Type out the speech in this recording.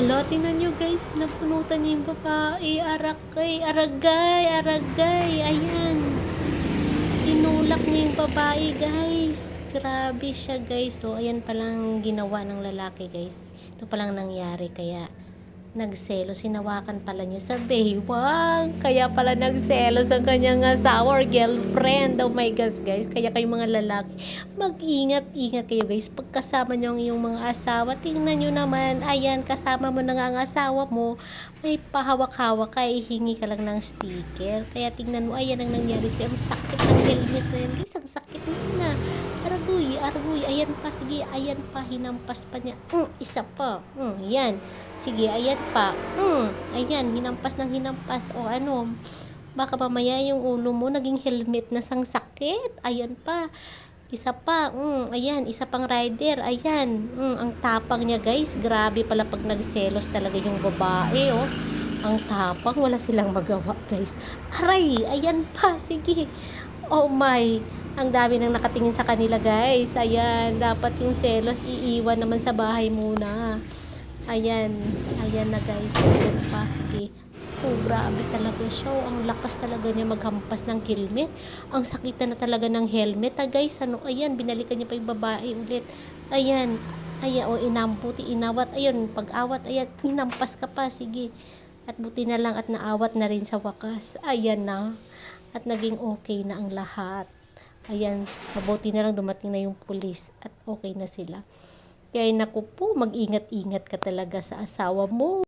Hala, tingnan nyo guys, napunutan niya yung babae. Arakay, aragay, aragay. Ayan. Tinulak niya yung babae guys. Grabe siya guys. So, ayan palang ginawa ng lalaki guys. Ito palang nangyari. Kaya, nagselo. Sinawakan pala niya sa baywang. Kaya pala nagselo sa kanyang asawa or girlfriend. Oh my gosh guys. Kaya kayo mga lalaki, mag-ingat-ingat kayo guys. Pagkasama niyo ang iyong mga asawa, tingnan niyo naman. Ayan, kasama mo na nga ang asawa mo. May pahawak-hawak ka. Ihingi ka lang ng sticker. Kaya tingnan mo, ayan ang nangyari sa'yo. Ang sakit ng helmet na yan. Guys, ang sakit na. Aragoy, aragoy. Ayan pa, sige. Ayan pa, hinampas pa niya. Mm, isa pa. Mm, yan. Sige, ayan pa. Mm, ayan, hinampas ng hinampas. O ano, baka mamaya yung ulo mo naging helmet na sang sakit. Ayan pa. Isa pa. Mm, ayan, isa pang rider. Ayan. Mm, ang tapang niya, guys. Grabe pala pag nagselos talaga yung babae, oh. Ang tapang, wala silang magawa, guys. Aray, ayan pa. Sige. Oh my. Ang dami nang nakatingin sa kanila, guys. Ayan, dapat yung selos iiwan naman sa bahay muna. Ayan, ayan na guys. Ayan pa, sige. Oh, grabe talaga siya. Oh, ang lakas talaga niya maghampas ng helmet. Ang sakit na talaga ng helmet. Ah, guys, ano, ayan, binalikan niya pa yung babae ulit. Ayan, ayan, o, oh, inamputi, inawat. Ayun, pag-awat, ayan, hinampas ka pa, sige. At buti na lang at naawat na rin sa wakas. Ayan na. At naging okay na ang lahat. Ayan, mabuti na lang dumating na yung pulis at okay na sila. Kaya naku po, mag-ingat-ingat ka talaga sa asawa mo.